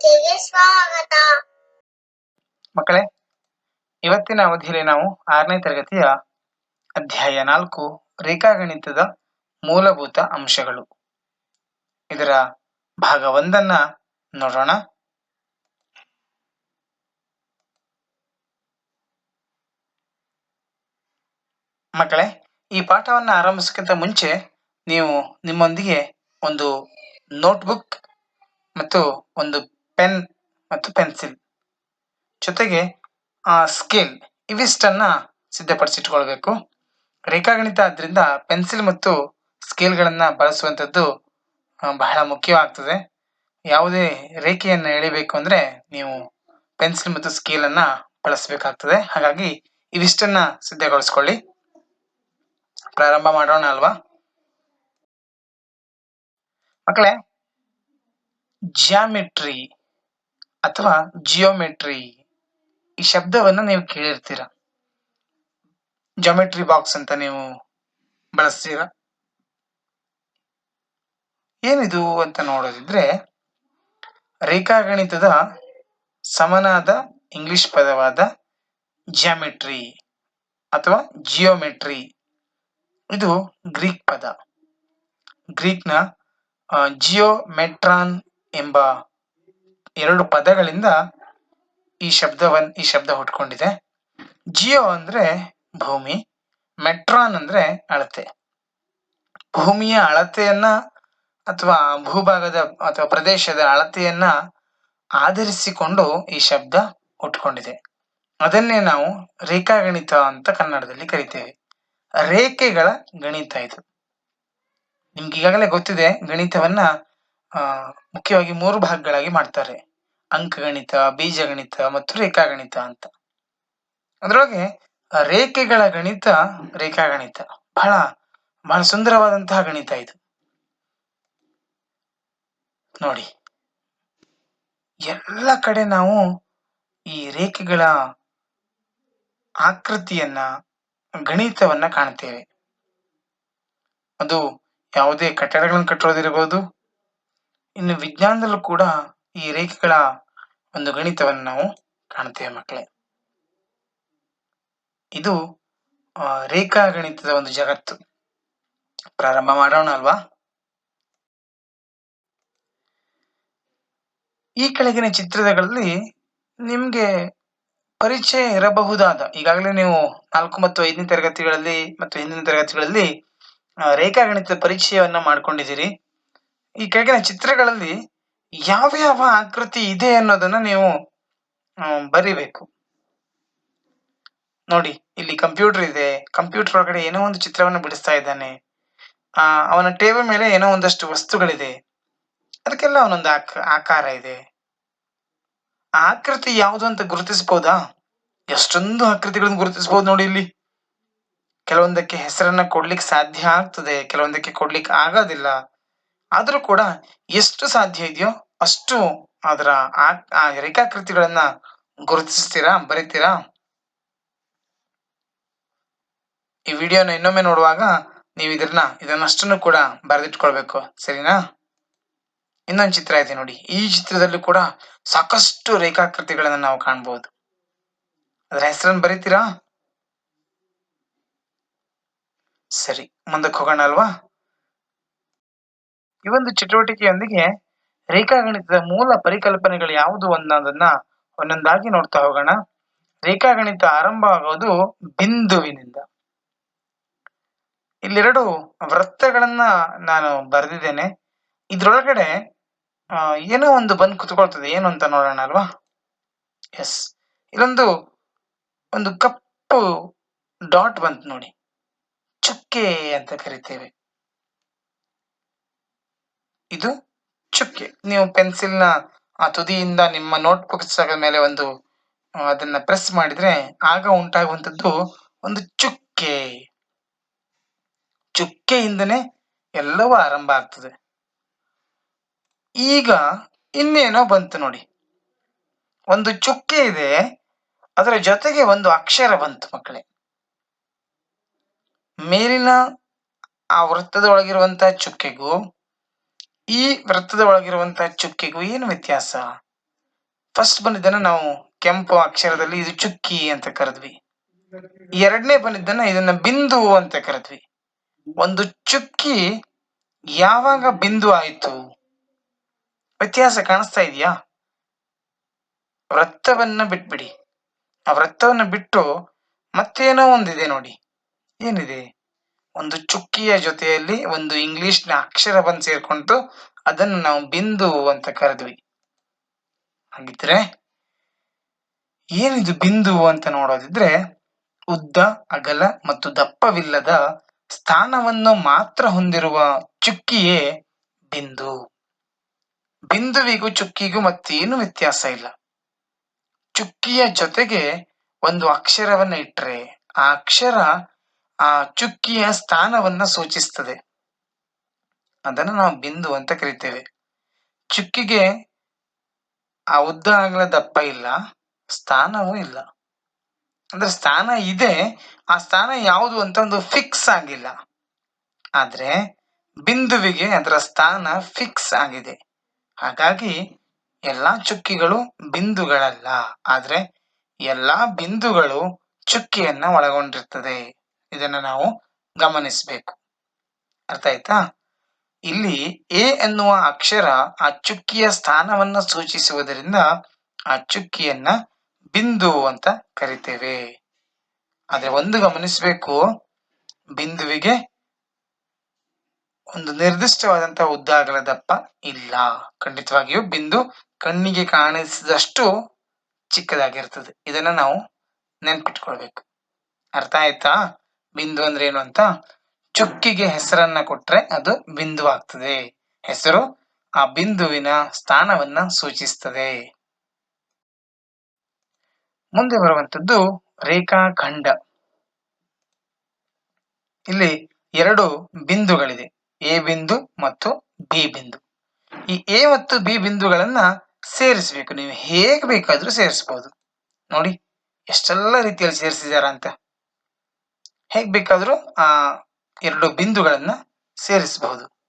ಸ್ವಾಗತ ಮಕ್ಕಳೇ, ಇವತ್ತಿನ ಅವಧಿಯಲ್ಲಿ ನಾವು ಆರನೇ ತರಗತಿಯ ಅಧ್ಯಾಯ ನಾಲ್ಕು, ರೇಖಾಗಣಿತದ ಮೂಲಭೂತ ಅಂಶಗಳು. ಇದರ ಭಾಗ ಒಂದನ್ನ ನೋಡೋಣ. ಮಕ್ಕಳೇ, ಈ ಪಾಠವನ್ನು ಆರಂಭಿಸಕ್ಕಿಂತ ಮುಂಚೆ ನೀವು ನಿಮ್ಮೊಂದಿಗೆ ಒಂದು ನೋಟ್ಬುಕ್ ಮತ್ತು ಒಂದು ಪೆನ್ ಮತ್ತು ಪೆನ್ಸಿಲ್ ಜೊತೆಗೆ ಸ್ಕೇಲ್ ಇವಿಷ್ಟನ್ನ ಸಿದ್ಧಪಡಿಸಿಟ್ಕೊಳ್ಬೇಕು. ರೇಖಾಗಣಿತ ಆದ್ರಿಂದ ಪೆನ್ಸಿಲ್ ಮತ್ತು ಸ್ಕೇಲ್ಗಳನ್ನು ಬಳಸುವಂಥದ್ದು ಆ, ಬಹಳ ಮುಖ್ಯವಾಗ್ತದೆ. ಯಾವುದೇ ರೇಖೆಯನ್ನು ಎಳಿಬೇಕು ಅಂದ್ರೆ ನೀವು ಪೆನ್ಸಿಲ್ ಮತ್ತು ಸ್ಕೇಲನ್ನು ಬಳಸಬೇಕಾಗ್ತದೆ. ಹಾಗಾಗಿ ಇವಿಷ್ಟನ್ನ ಸಿದ್ಧಗೊಳಿಸ್ಕೊಳ್ಳಿ. ಪ್ರಾರಂಭ ಮಾಡೋಣ ಅಲ್ವಾ? ಮಕ್ಕಳೇ ಜ್ಯಾಮಿಟ್ರಿ ಅಥವಾ ಜಿಯೋಮೆಟ್ರಿ ಈ ಶಬ್ದವನ್ನ ನೀವು ಕೇಳಿರ್ತೀರ? ಜಿಯೋಮೆಟ್ರಿ ಬಾಕ್ಸ್ ಅಂತ ನೀವು ಬಳಸ್ತೀರ? ಏನಿದು ಅಂತ ನೋಡೋದಿದ್ರೆ ರೇಖಾಗಣಿತದ ಸಮನಾದ ಇಂಗ್ಲಿಷ್ ಪದವಾದ ಜಿಯೋಮೆಟ್ರಿ ಅಥವಾ ಜಿಯೋಮೆಟ್ರಿ ಇದು ಗ್ರೀಕ್ ಪದ. ಗ್ರೀಕ್ನ ಜಿಯೋಮೆಟ್ರಾನ್ ಎಂಬ ಎರಡು ಪದಗಳಿಂದ ಈ ಶಬ್ದವನ್, ಈ ಶಬ್ದ ಹುಟ್ಕೊಂಡಿದೆ. ಜಿಯೋ ಅಂದ್ರೆ ಭೂಮಿ, ಮೆಟ್ರಾನ್ ಅಂದ್ರೆ ಅಳತೆ. ಭೂಮಿಯ ಅಳತೆಯನ್ನ ಅಥವಾ ಭೂಭಾಗದ ಅಥವಾ ಪ್ರದೇಶದ ಅಳತೆಯನ್ನ ಆಧರಿಸಿಕೊಂಡು ಈ ಶಬ್ದ ಹುಟ್ಕೊಂಡಿದೆ. ಅದನ್ನೇ ನಾವು ರೇಖಾಗಣಿತ ಅಂತ ಕನ್ನಡದಲ್ಲಿ ಕರಿತೇವೆ. ರೇಖೆಗಳ ಗಣಿತ ಇದು. ನಿಮ್ಗೆ ಈಗಾಗಲೇ ಗೊತ್ತಿದೆ, ಗಣಿತವನ್ನ ಮುಖ್ಯವಾಗಿ ಮೂರು ಭಾಗಗಳಾಗಿ ಮಾಡ್ತಾರೆ. ಅಂಕಗಣಿತ, ಬೀಜಗಣಿತ ಮತ್ತು ರೇಖಾಗಣಿತ ಅಂತ. ಅದರೊಳಗೆ ರೇಖೆಗಳ ಗಣಿತ, ರೇಖಾಗಣಿತ. ಬಹಳ ಬಹಳ ಸುಂದರವಾದಂತಹ ಗಣಿತ ಇದು. ನೋಡಿ, ಎಲ್ಲ ಕಡೆ ನಾವು ಈ ರೇಖೆಗಳ ಆಕೃತಿಯನ್ನ, ಗಣಿತವನ್ನ ಕಾಣ್ತೇವೆ. ಅದು ಯಾವುದೇ ಕಟ್ಟಡಗಳನ್ನು ಕಟ್ಟೋದಿರಬಹುದು ಇನ್ನು ವಿಜ್ಞಾನದಲ್ಲೂ ಕೂಡ ಈ ರೇಖೆಗಳ ಒಂದು ಗಣಿತವನ್ನು ನಾವು ಕಾಣ್ತೇವೆ ಮಕ್ಕಳೇ. ಇದು ರೇಖಾ ಗಣಿತದ ಒಂದು ಜಗತ್ತು. ಪ್ರಾರಂಭ ಮಾಡೋಣ ಅಲ್ವಾ? ಈ ಕೆಳಗಿನ ಚಿತ್ರಗಳಲ್ಲಿ ನಿಮ್ಗೆ ಪರಿಚಯ ಇರಬಹುದಾದ, ಈಗಾಗಲೇ ನೀವು ನಾಲ್ಕು ಮತ್ತು ಐದನೇ ತರಗತಿಗಳಲ್ಲಿ ಮತ್ತು ಹಿಂದಿನ ತರಗತಿಗಳಲ್ಲಿ ರೇಖಾ ರೇಖಾಗಣಿತದ ಪರಿಚಯವನ್ನ ಮಾಡ್ಕೊಂಡಿದ್ದೀರಿ. ಈ ಕೆಳಗಿನ ಚಿತ್ರಗಳಲ್ಲಿ ಯಾವ ಯಾವ ಆಕೃತಿ ಇದೆ ಅನ್ನೋದನ್ನ ನೀವು ಬರಿಬೇಕು. ನೋಡಿ, ಇಲ್ಲಿ ಕಂಪ್ಯೂಟರ್ ಇದೆ. ಕಂಪ್ಯೂಟರ್ ಒಳಗಡೆ ಏನೋ ಒಂದು ಚಿತ್ರವನ್ನು ಬಿಡಿಸ್ತಾ ಇದ್ದಾನೆ. ಆ, ಅವನ ಟೇಬಲ್ ಮೇಲೆ ಏನೋ ಒಂದಷ್ಟು ವಸ್ತುಗಳಿದೆ. ಅದಕ್ಕೆಲ್ಲ ಅವನೊಂದು ಆಕ, ಆಕಾರ ಇದೆ. ಆಕೃತಿ ಯಾವುದು ಅಂತ ಗುರುತಿಸಬಹುದಾ ಎಷ್ಟೊಂದು ಆಕೃತಿಗಳನ್ನು ಗುರುತಿಸಬಹುದು ನೋಡಿ ಇಲ್ಲಿ. ಕೆಲವೊಂದಕ್ಕೆ ಹೆಸರನ್ನ ಕೊಡ್ಲಿಕ್ಕೆ ಸಾಧ್ಯ ಆಗ್ತದೆ, ಕೆಲವೊಂದಕ್ಕೆ ಕೊಡ್ಲಿಕ್ಕೆ ಆಗೋದಿಲ್ಲ. ಆದ್ರೂ ಕೂಡ ಎಷ್ಟು ಸಾಧ್ಯ ಇದೆಯೋ ಅಷ್ಟು ಅದರ ಆ ರೇಖಾಕೃತಿಗಳನ್ನ ಗುರುತಿಸ್ತೀರಾ, ಬರೀತೀರಾ? ಈ ವಿಡಿಯೋನ ಇನ್ನೊಮ್ಮೆ ನೋಡುವಾಗ ನೀವು ಇದನ್ನ, ಇದನ್ನಷ್ಟನ್ನು ಕೂಡ ಬರೆದಿಟ್ಕೊಳ್ಬೇಕು, ಸರಿನಾ? ಇನ್ನೊಂದು ಚಿತ್ರ ಇದೆ ನೋಡಿ. ಈ ಚಿತ್ರದಲ್ಲೂ ಕೂಡ ಸಾಕಷ್ಟು ರೇಖಾಕೃತಿಗಳನ್ನ ನಾವು ಕಾಣಬಹುದು ಅದರ ಹೆಸರನ್ನು ಬರೀತೀರಾ? ಸರಿ, ಮುಂದಕ್ಕೆ ಹೋಗೋಣ ಅಲ್ವಾ? ಈ ಒಂದು ಚಟುವಟಿಕೆಯೊಂದಿಗೆ ರೇಖಾಗಣಿತದ ಮೂಲ ಪರಿಕಲ್ಪನೆಗಳು ಯಾವುದು ಅನ್ನೋದನ್ನ ಒಂದೊಂದಾಗಿ ನೋಡ್ತಾ ಹೋಗೋಣ. ರೇಖಾಗಣಿತ ಆರಂಭ ಆಗೋದು ಬಿಂದುವಿನಿಂದ. ಇಲ್ಲೆರಡು ವೃತ್ತಗಳನ್ನ ನಾನು ಬರೆದಿದ್ದೇನೆ. ಇದ್ರೊಳಗಡೆ ಏನೋ ಒಂದು ಬಂದು ಕುತ್ಕೊಳ್ತದೆ. ಏನು ಅಂತ ನೋಡೋಣ ಅಲ್ವಾ? ಎಸ್ ಇಲ್ಲೊಂದು, ಒಂದು ಕಪ್ಪು ಡಾಟ್ ಬಂತು ನೋಡಿ. ಚುಕ್ಕೆ ಅಂತ ಕರಿತೇವೆ. ಇದು ಚುಕ್ಕೆ. ನೀವು ಪೆನ್ಸಿಲ್ನ ಆ ತುದಿಯಿಂದ ನಿಮ್ಮ ನೋಟ್ ಪುಸ್ತಕದ ಮೇಲೆ ಒಂದು ಅದನ್ನ ಪ್ರೆಸ್ ಮಾಡಿದ್ರೆ ಆಗ ಉಂಟಾಗುವಂತದ್ದು ಒಂದು ಚುಕ್ಕೆ. ಚುಕ್ಕೆಯಿಂದನೇ ಎಲ್ಲವೂ ಆರಂಭ ಆಗ್ತದೆ. ಈಗ ಇನ್ನೇನೋ ಬಂತು ನೋಡಿ. ಒಂದು ಚುಕ್ಕೆ ಇದೆ, ಅದರ ಜೊತೆಗೆ ಒಂದು ಅಕ್ಷರ ಬಂತು ಮಕ್ಕಳೇ. ಮೇಲಿನ ಆ ವೃತ್ತದ ಒಳಗಿರುವಂತಹ ಚುಕ್ಕೆಗೂ ಈ ವೃತ್ತದ ಒಳಗಿರುವಂತಹ ಚುಕ್ಕಿಗೂ ಏನು ವ್ಯತ್ಯಾಸ? ಫಸ್ಟ್ ಬಂದಿದ್ದನ್ನ ನಾವು ಕೆಂಪು ಅಕ್ಷರದಲ್ಲಿ ಇದು ಚುಕ್ಕಿ ಅಂತ ಕರೆದ್ವಿ. ಎರಡನೇ ಬಂದಿದ್ದನ್ನ ಇದನ್ನ ಬಿಂದು ಅಂತ ಕರೆದ್ವಿ. ಒಂದು ಚುಕ್ಕಿ ಯಾವಾಗ ಬಿಂದು ಆಯಿತು? ವ್ಯತ್ಯಾಸ ಕಾಣಿಸ್ತಾ ಇದೆಯಾ? ವೃತ್ತವನ್ನ ಬಿಟ್ಬಿಡಿ. ಆ ವೃತ್ತವನ್ನ ಬಿಟ್ಟು ಮತ್ತೇನೋ ಒಂದಿದೆ ನೋಡಿ. ಏನಿದೆ? ಒಂದು ಚುಕ್ಕಿಯ ಜೊತೆಯಲ್ಲಿ ಒಂದು ಇಂಗ್ಲಿಷ್ನ ಬಂದು ಸೇರ್ಕೊಂಡು ಅದನ್ನು ನಾವು ಬಿಂದು ಅಂತ ಕರೆದ್ವಿ. ಹಾಗಿದ್ರೆ ಏನಿದು ಬಿಂದು ಅಂತ ನೋಡೋದಿದ್ರೆ ಉದ್ದ, ಅಗಲ ಮತ್ತು ದಪ್ಪವಿಲ್ಲದ ಸ್ಥಾನವನ್ನು ಮಾತ್ರ ಹೊಂದಿರುವ ಚುಕ್ಕಿಯೇ ಬಿಂದು. ಬಿಂದುವಿಗೂ ಚುಕ್ಕಿಗೂ ಮತ್ತೇನು ವ್ಯತ್ಯಾಸ ಇಲ್ಲ. ಚುಕ್ಕಿಯ ಜೊತೆಗೆ ಒಂದು ಅಕ್ಷರವನ್ನ ಇಟ್ಟರೆ ಆ ಅಕ್ಷರ ಆ ಚುಕ್ಕಿಯ ಸ್ಥಾನವನ್ನ ಸೂಚಿಸ್ತದೆ. ಅದನ್ನು ನಾವು ಬಿಂದು ಅಂತ ಕರಿತೇವೆ. ಚುಕ್ಕಿಗೆ ಆ ಉದ್ದ ಆಗಲ ದಪ್ಪ ಇಲ್ಲ, ಸ್ಥಾನವೂ ಇಲ್ಲ. ಅಂದ್ರೆ ಸ್ಥಾನ ಇದೆ, ಆ ಸ್ಥಾನ ಯಾವುದು ಅಂತ ಒಂದು ಫಿಕ್ಸ್ ಆಗಿಲ್ಲ. ಆದ್ರೆ ಬಿಂದುವಿಗೆ ಅದರ ಸ್ಥಾನ ಫಿಕ್ಸ್ ಆಗಿದೆ. ಹಾಗಾಗಿ ಎಲ್ಲಾ ಚುಕ್ಕಿಗಳು ಬಿಂದುಗಳಲ್ಲ. ಆದ್ರೆ ಎಲ್ಲಾ ಬಿಂದುಗಳು ಚುಕ್ಕಿಯನ್ನ ಒಳಗೊಂಡಿರ್ತದೆ. ಇದನ್ನ ನಾವು ಗಮನಿಸಬೇಕು. ಅರ್ಥ ಆಯ್ತಾ? ಇಲ್ಲಿ ಎ ಎನ್ನುವ ಅಕ್ಷರ ಆ ಸ್ಥಾನವನ್ನ ಸೂಚಿಸುವುದರಿಂದ ಆ ಚುಕ್ಕಿಯನ್ನ ಬಿಂದು ಅಂತ ಕರಿತೇವೆ. ಆದ್ರೆ ಒಂದು ಗಮನಿಸಬೇಕು, ಬಿಂದುವಿಗೆ ಒಂದು ನಿರ್ದಿಷ್ಟವಾದಂತಹ ಉದ್ದ ಅಗಲ ದಪ್ಪ ಇಲ್ಲ. ಖಂಡಿತವಾಗಿಯೂ ಬಿಂದು ಕಣ್ಣಿಗೆ ಕಾಣಿಸಿದಷ್ಟು ಚಿಕ್ಕದಾಗಿರ್ತದೆ. ಇದನ್ನ ನಾವು ನೆನ್ಪಿಟ್ಕೊಳ್ಬೇಕು. ಅರ್ಥ ಆಯ್ತಾ? ಬಿಂದು ಅಂದ್ರೆ ಏನು ಅಂತ? ಚುಕ್ಕಿಗೆ ಹೆಸರನ್ನ ಕೊಟ್ರೆ ಅದು ಬಿಂದು ಆಗ್ತದೆ. ಹೆಸರು ಆ ಬಿಂದುವಿನ ಸ್ಥಾನವನ್ನ ಸೂಚಿಸ್ತದೆ. ಮುಂದೆ ಬರುವಂತದ್ದು ರೇಖಾಖಂಡ. ಇಲ್ಲಿ ಎರಡು ಬಿಂದುಗಳಿದೆ. ಎ ಬಿಂದು ಮತ್ತು ಬಿ ಬಿಂದು. ಈ ಎ ಮತ್ತು ಬಿ ಬಿಂದುಗಳನ್ನ ಸೇರಿಸಬೇಕು. ನೀವು ಹೇಗೆ ಬೇಕಾದ್ರೂ ಸೇರಿಸಬಹುದು ನೋಡಿ, ಎಷ್ಟೆಲ್ಲ ರೀತಿಯಲ್ಲಿ ಸೇರಿಸಿದಾರ ಅಂತ ಹೇಗ್ ಬೇಕಾದರೂ, ಆ, ಎರಡು ಬಿಂದುಗಳನ್ನ ಸೇರಿಸಬಹುದು.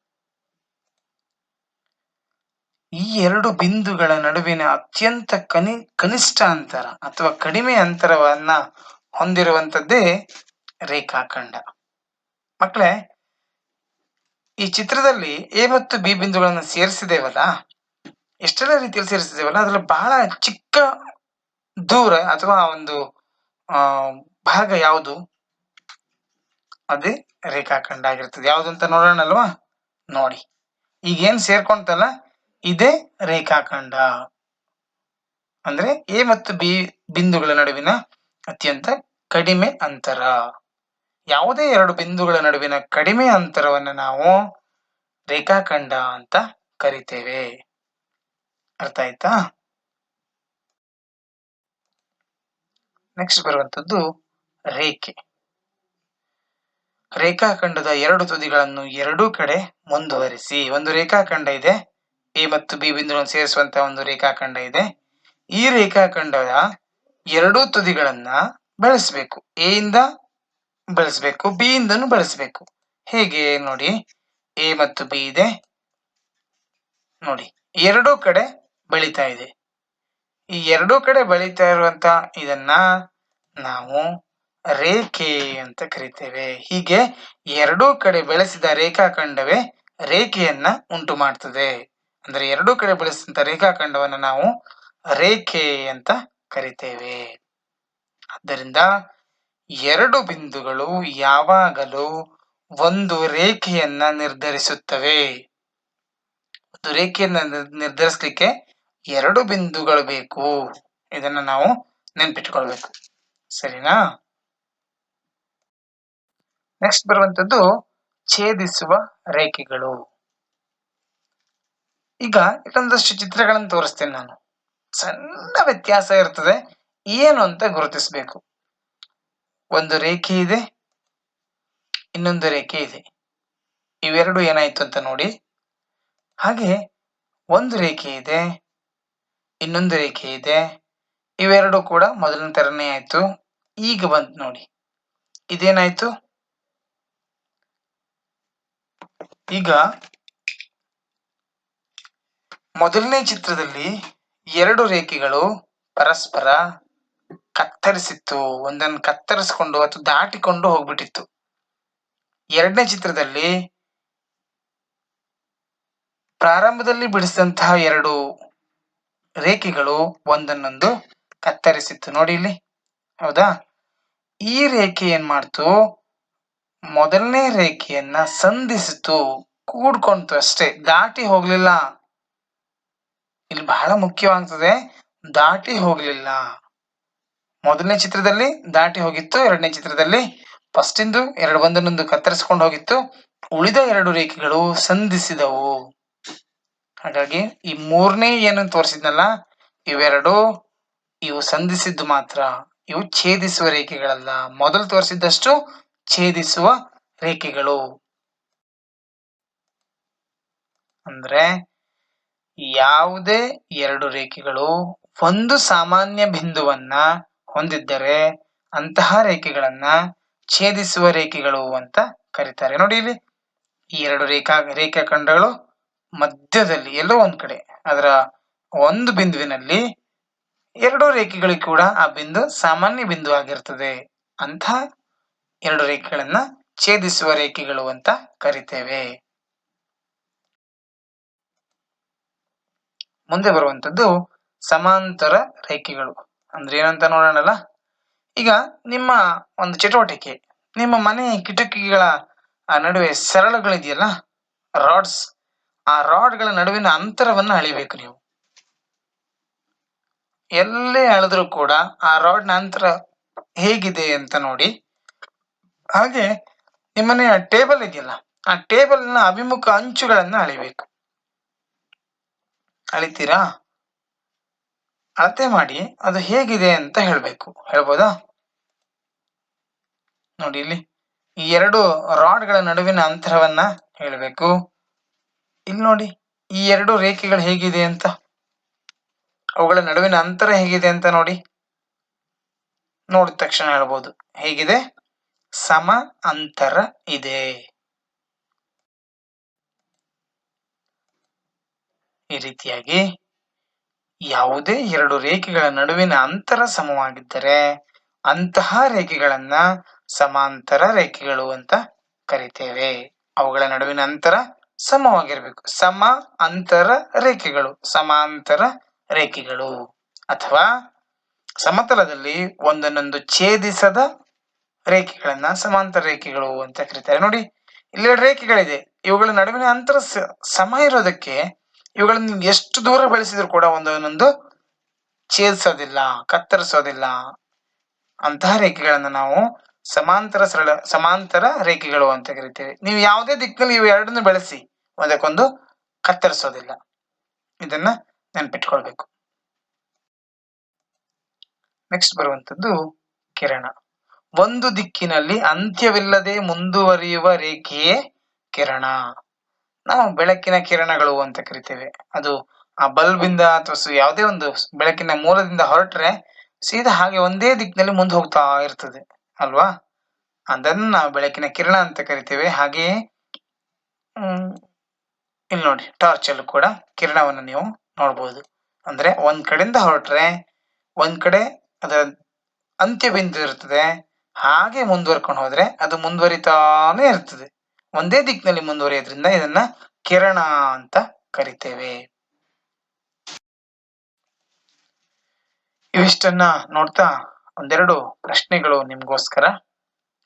ಈ ಎರಡು ಬಿಂದುಗಳ ನಡುವಿನ ಅತ್ಯಂತ ಕನಿ, ಕನಿಷ್ಠ ಅಂತರ ಅಥವಾ ಕಡಿಮೆ ಅಂತರವನ್ನ ಹೊಂದಿರುವಂತದ್ದೇ ರೇಖಾಖಂಡ. ಮಕ್ಕಳೇ ಈ ಚಿತ್ರದಲ್ಲಿ ಎ ಮತ್ತು ಬಿ ಬಿಂದುಗಳನ್ನು ಸೇರಿಸಿದೇವಲ್ಲ ಎಷ್ಟೆಲ್ಲ ರೀತಿಯಲ್ಲಿ ಸೇರಿಸಿದೇವಲ್ಲ ಅದ್ರಲ್ಲಿ ಬಹಳ ಚಿಕ್ಕ ದೂರ ಅಥವಾ ಒಂದು ಭಾಗ ಯಾವುದು? ಅದೇ ರೇಖಾಖಂಡ ಆಗಿರ್ತದೆ. ಅಂತ ನೋಡೋಣ ಅಲ್ವಾ ನೋಡಿ. ಈಗ ಏನ್ ಸೇರ್ಕೊಂತಲ್ಲ, ಇದೇ ರೇಖಾಖಂಡ ಅಂದ್ರೆ ಎ ಮತ್ತು ಬಿ ಬಿಂದುಗಳ ನಡುವಿನ ಅತ್ಯಂತ ಕಡಿಮೆ ಅಂತರ. ಯಾವುದೇ ಎರಡು ಬಿಂದುಗಳ ನಡುವಿನ ಕಡಿಮೆ ಅಂತರವನ್ನು ನಾವು ರೇಖಾಖಂಡ ಅಂತ ಕರಿತೇವೆ. ಅರ್ಥ ಆಯ್ತಾ? ನೆಕ್ಸ್ಟ್ ಬರುವಂತದ್ದು ರೇಖೆ. ರೇಖಾಖಂಡದ ಎರಡು ತುದಿಗಳನ್ನು ಎರಡೂ ಕಡೆ ಮುಂದುವರಿಸಿ. ಒಂದು ರೇಖಾಖಂಡ ಇದೆ, ಎ ಮತ್ತು ಬಿ ಬಿಂದುಗಳನ್ನು ಸೇರಿಸುವಂತಹ ಒಂದು ರೇಖಾಖಂಡ ಇದೆ. ಈ ರೇಖಾಖಂಡದ ಎರಡೂ ತುದಿಗಳನ್ನ ಬಳಸಬೇಕು. ಎ ಇಂದ ಬಳಸಬೇಕು, ಬಿ ಇಂದನು ಬಳಸಬೇಕು. ಹೇಗೆ ನೋಡಿ, ಎ ಮತ್ತು ಬಿ ಇದೆ. ನೋಡಿ, ಎರಡೂ ಕಡೆ ಬೆಳೀತಾ ಇದೆ. ಈ ಎರಡೂ ಕಡೆ ಬೆಳೀತಾ ಇರುವಂತ ಇದನ್ನ ನಾವು ರೇಖೆ ಅಂತ ಕರಿತೇವೆ. ಹೀಗೆ ಎರಡೂ ಕಡೆ ಬೆಳೆಸಿದ ರೇಖಾಖಂಡವೇ ರೇಖೆಯನ್ನ ಉಂಟು ಮಾಡ್ತದೆ. ಅಂದ್ರೆ ಎರಡೂ ಕಡೆ ಬೆಳೆಸಿದಂತ ರೇಖಾಖಂಡವನ್ನ ನಾವು ರೇಖೆ ಅಂತ ಕರಿತೇವೆ. ಆದ್ದರಿಂದ ಎರಡು ಬಿಂದುಗಳು ಯಾವಾಗಲೂ ಒಂದು ರೇಖೆಯನ್ನ ನಿರ್ಧರಿಸುತ್ತವೆ. ಒಂದು ರೇಖೆಯನ್ನ ನಿರ್ಧರಿಸಲಿಕ್ಕೆ ಎರಡು ಬಿಂದುಗಳು ಬೇಕು. ಇದನ್ನ ನಾವು ನೆನ್ಪಿಟ್ಕೊಳ್ಬೇಕು. ಸರಿನಾ? ನೆಕ್ಸ್ಟ್ ಬರುವಂತದ್ದು ಛೇದಿಸುವ ರೇಖೆಗಳು. ಈಗ ಇಲ್ಲೊಂದಷ್ಟು ಚಿತ್ರಗಳನ್ನು ತೋರಿಸ್ತೇನೆ ನಾನು. ಸಣ್ಣ ವ್ಯತ್ಯಾಸ ಇರ್ತದೆ. ಏನು ಅಂತ ಗುರುತಿಸಬೇಕು. ಒಂದು ರೇಖೆ ಇದೆ. ಇನ್ನೊಂದು ರೇಖೆ ಇದೆ. ಇವೆರಡು ಏನಾಯ್ತು ಅಂತ ನೋಡಿ. ಹಾಗೆ ಒಂದು ರೇಖೆ ಇದೆ. ಇನ್ನೊಂದು ರೇಖೆ ಇದೆ. ಇವೆರಡು ಕೂಡ ಮೊದಲನೇ ತರನೇ ಆಯ್ತು. ಈಗ ಬಂತು ನೋಡಿ. ಇದೇನಾಯ್ತು? ಈಗ ಮೊದಲನೇ ಚಿತ್ರದಲ್ಲಿ ಎರಡು ರೇಖೆಗಳು ಪರಸ್ಪರ ಕತ್ತರಿಸಿತ್ತು. ಒಂದನ್ನು ಕತ್ತರಿಸಿಕೊಂಡು ಅಥವಾ ದಾಟಿಕೊಂಡು ಹೋಗ್ಬಿಟ್ಟಿತ್ತು. ಎರಡನೇ ಚಿತ್ರದಲ್ಲಿ ಪ್ರಾರಂಭದಲ್ಲಿ ಬಿಡಿಸಿದಂತಹ ಎರಡು ರೇಖೆಗಳು ಒಂದನ್ನೊಂದು ಕತ್ತರಿಸಿತ್ತು. ನೋಡಿ ಇಲ್ಲಿ. ಹೌದಾ? ಈ ರೇಖೆ ಏನ್ ಮಾಡ್ತು ಮೊದಲನೇ ರೇಖೆಯನ್ನ ಸಂಧಿಸಿತು. ಕೂಡ್ಕೊಂತು ಅಷ್ಟೇ. ದಾಟಿ ಹೋಗ್ಲಿಲ್ಲ. ಇಲ್ಲಿ ಬಹಳ ಮುಖ್ಯವಾಗ್ತದೆ. ದಾಟಿ ಹೋಗ್ಲಿಲ್ಲ. ಮೊದಲನೇ ಚಿತ್ರದಲ್ಲಿ ದಾಟಿ ಹೋಗಿತ್ತು. ಎರಡನೇ ಚಿತ್ರದಲ್ಲಿ ಫಸ್ಟ್ ಇಂದು, ಎರಡು ಒಂದನ್ನೊಂದು ಕತ್ತರಿಸ್ಕೊಂಡು ಹೋಗಿತ್ತು. ಉಳಿದ ಎರಡು ರೇಖೆಗಳು ಸಂಧಿಸಿದವು. ಹಾಗಾಗಿ ಈ ಮೂರನೇ ಏನು ತೋರಿಸಿದ್ನಲ್ಲ, ಇವೆರಡು ಇವು ಸಂಧಿಸಿದ್ದು ಮಾತ್ರ. ಇವು ಛೇದಿಸುವ ರೇಖೆಗಳಲ್ಲ. ಮೊದಲು ತೋರಿಸಿದ್ದಷ್ಟು ಛೇದಿಸುವ ರೇಖೆಗಳು. ಅಂದ್ರೆ ಯಾವುದೇ ಎರಡು ರೇಖೆಗಳು ಒಂದು ಸಾಮಾನ್ಯ ಬಿಂದುವನ್ನ ಹೊಂದಿದ್ದರೆ ಅಂತಹ ರೇಖೆಗಳನ್ನ ಛೇದಿಸುವ ರೇಖೆಗಳು ಅಂತ ಕರೀತಾರೆ. ನೋಡಿ ಇಲ್ಲಿ ಈ ಎರಡು ರೇಖಾ, ರೇಖಾಖಂಡಗಳು ಮಧ್ಯದಲ್ಲಿ ಎಲ್ಲೋ ಒಂದ್ ಕಡೆ, ಅದರ ಒಂದು ಬಿಂದುವಿನಲ್ಲಿ ಎರಡು ರೇಖೆಗಳು ಕೂಡ ಆ ಬಿಂದು ಸಾಮಾನ್ಯ ಬಿಂದು ಆಗಿರ್ತದೆ ಅಂತ ಎರಡು ರೇಖೆಗಳನ್ನ ಛೇದಿಸುವ ರೇಖೆಗಳು ಅಂತ ಕರಿತೇವೆ. ಮುಂದೆ ಬರುವಂತದ್ದು ಸಮಾಂತರ ರೇಖೆಗಳು. ಅಂದ್ರೆ ಏನಂತ ನೋಡೋಣಲ್ಲ? ಈಗ ನಿಮ್ಮ ಒಂದು ಚಟುವಟಿಕೆ, ನಿಮ್ಮ ಮನೆ ಕಿಟಕಿಗಳ ನಡುವೆ ಸರಳುಗಳಿದೆಯಲ್ಲ? ರಾಡ್ಸ್ ಆ ರಾಡ್ಗಳ ನಡುವಿನ ಅಂತರವನ್ನು ಅಳಿಬೇಕು ನೀವು. ಎಲ್ಲೇ ಅಳೆದ್ರೂ ಕೂಡ ಆ ರಾಡ್ನ ಅಂತರ ಹೇಗಿದೆ ಅಂತ ನೋಡಿ. ಹಾಗೆ ನಿಮ್ಮನೆಯ ಟೇಬಲ್ ಇದೆಯಲ್ಲ ಆ ಟೇಬಲ್ನ ಅಭಿಮುಖ ಅಂಚುಗಳನ್ನ ಅಳಿಬೇಕು. ಅಳಿತೀರಾ? ಅಳತೆ ಮಾಡಿ ಅದು ಹೇಗಿದೆ ಅಂತ ಹೇಳ್ಬೇಕು. ಹೇಳ್ಬೋದಾ? ನೋಡಿ ಇಲ್ಲಿ, ಈ ಎರಡು ರಾಡ್ಗಳ ನಡುವಿನ ಅಂತರವನ್ನ ಹೇಳ್ಬೇಕು. ಇಲ್ಲಿ ನೋಡಿ, ಈ ಎರಡು ರೇಖೆಗಳು ಹೇಗಿದೆ ಅಂತ. ಅವುಗಳ ನಡುವಿನ ಅಂತರ ಹೇಗಿದೆ ಅಂತ ನೋಡಿ. ನೋಡಿದ ತಕ್ಷಣ ಹೇಳ್ಬೋದು. ಹೇಗಿದೆ? ಸಮ ಅಂತರ ಇದೆ. ಈ ರೀತಿಯಾಗಿ ಯಾವುದೇ ಎರಡು ರೇಖೆಗಳ ನಡುವಿನ ಅಂತರ ಸಮವಾಗಿದ್ದರೆ ಅಂತಹ ರೇಖೆಗಳನ್ನ ಸಮಾಂತರ ರೇಖೆಗಳು ಅಂತ ಕರಿತೇವೆ. ಅವುಗಳ ನಡುವಿನ ಅಂತರ ಸಮವಾಗಿರಬೇಕು. ಸಮ ಅಂತರ ರೇಖೆಗಳು, ಸಮಾಂತರ ರೇಖೆಗಳು. ಅಥವಾ ಸಮತಲದಲ್ಲಿ ಒಂದನ್ನೊಂದು ಛೇದಿಸದ ರೇಖೆಗಳನ್ನ ಸಮಾಂತರ ರೇಖೆಗಳು ಅಂತ ಕರೀತಾರೆ. ನೋಡಿ, ಇಲ್ಲಿ ರೇಖೆಗಳಿದೆ. ಇವುಗಳ ನಡುವಿನ ಅಂತರ ಸಮ ಇರೋದಕ್ಕೆ ಇವುಗಳನ್ನು ಎಷ್ಟು ದೂರ ಬೆಳೆಸಿದ್ರು ಕೂಡ ಒಂದೊಂದೊಂದು ಛೇದಿಸೋದಿಲ್ಲ, ಕತ್ತರಿಸೋದಿಲ್ಲ ಅಂತಹ ರೇಖೆಗಳನ್ನು ನಾವು ಸಮಾಂತರ ಸರಳ, ಸಮಾಂತರ ರೇಖೆಗಳು ಅಂತ ಕರಿತೇವೆ. ನೀವು ಯಾವುದೇ ದಿಕ್ಕಿನಲ್ಲಿ ಇವು ಎರಡನ್ನು ಬೆಳೆಸಿ, ಒಂದಕ್ಕೊಂದು ಕತ್ತರಿಸೋದಿಲ್ಲ. ಇದನ್ನ ನೆನ್ಪಿಟ್ಕೊಳ್ಬೇಕು. ನೆಕ್ಸ್ಟ್ ಬರುವಂತದ್ದು ಕಿರಣ. ಒಂದು ದಿಕ್ಕಿನಲ್ಲಿ ಅಂತ್ಯವಿಲ್ಲದೆ ಮುಂದುವರಿಯುವ ರೇಖೆಯೇ ಕಿರಣ. ನಾವು ಬೆಳಕಿನ ಕಿರಣಗಳು ಅಂತ ಕರಿತೇವೆ. ಅದು ಆ ಬಲ್ಬಿಂದ ಅಥವಾ ಯಾವುದೇ ಒಂದು ಬೆಳಕಿನ ಮೂಲದಿಂದ ಹೊರಟ್ರೆ ಸೀದಾ ಹಾಗೆ ಒಂದೇ ದಿಕ್ಕಿನಲ್ಲಿ ಮುಂದೆ ಹೋಗ್ತಾ ಇರ್ತದೆ. ಅಲ್ವಾ? ಅದನ್ನು ನಾವು ಬೆಳಕಿನ ಕಿರಣ ಅಂತ ಕರಿತೇವೆ. ಹಾಗೆಯೇ ಇಲ್ಲಿ ನೋಡಿ ಟಾರ್ಚ್ ಅಲ್ಲೂ ಕೂಡ ಕಿರಣವನ್ನು ನೀವು ನೋಡ್ಬೋದು. ಅಂದ್ರೆ ಒಂದು ಕಡೆಯಿಂದ ಹೊರಟ್ರೆ ಒಂದು ಕಡೆ ಅದರ ಅಂತ್ಯ ಬಿಂದು ಇರ್ತದೆ. ಹಾಗೆ ಮುಂದುವರ್ಕೊಂಡು ಹೋದ್ರೆ ಅದು ಮುಂದುವರಿತಾನೆ ಇರ್ತದೆ. ಒಂದೇ ದಿಕ್ಕಿನಲ್ಲಿ ಮುಂದುವರಿಯೋದ್ರಿಂದ ಇದನ್ನ ಕಿರಣ ಅಂತ ಕರಿತೇವೆ. ಇವಿಷ್ಟನ್ನ ನೋಡ್ತಾ ಒಂದೆರಡು ಪ್ರಶ್ನೆಗಳು ನಿಮ್ಗೋಸ್ಕರ.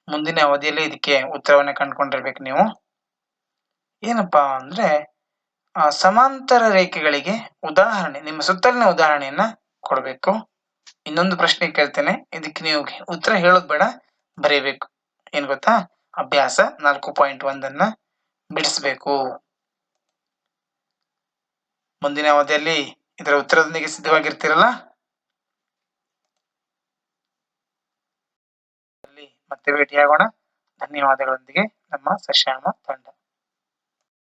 ಮುಂದಿನ ಅವಧಿಯಲ್ಲಿ ಇದಕ್ಕೆ ಉತ್ತರವನ್ನ ಕಂಡುಕೊಂಡಿರ್ಬೇಕು ನೀವು. ಏನಪ್ಪಾ ಅಂದ್ರೆ ಸಮಾಂತರ ರೇಖೆಗಳಿಗೆ ಉದಾಹರಣೆ, ನಿಮ್ಮ ಸುತ್ತಲಿನ ಉದಾಹರಣೆಯನ್ನ ಕೊಡಬೇಕು. ಇನ್ನೊಂದು ಪ್ರಶ್ನೆ ಕೇಳ್ತೇನೆ. ಇದಕ್ಕೆ ನೀವು ಉತ್ತರ ಹೇಳೋದು ಬೇಡ, ಬರೀಬೇಕು. ಏನ್ ಗೊತ್ತಾ? ಅಭ್ಯಾಸ ನಾಲ್ಕು ಪಾಯಿಂಟ್ ಒಂದನ್ನ ಬಿಡಿಸ್ಬೇಕು. ಮುಂದಿನ ಅವಧಿಯಲ್ಲಿ ಇದರ ಉತ್ತರದೊಂದಿಗೆ ಸಿದ್ಧವಾಗಿರ್ತೀರಲ್ಲ? ಮತ್ತೆ ಭೇಟಿಯಾಗೋಣ. ಧನ್ಯವಾದಗಳೊಂದಿಗೆ. ನಮ್ಮ ಸಶ್ಯಾಮ ತಂಡ.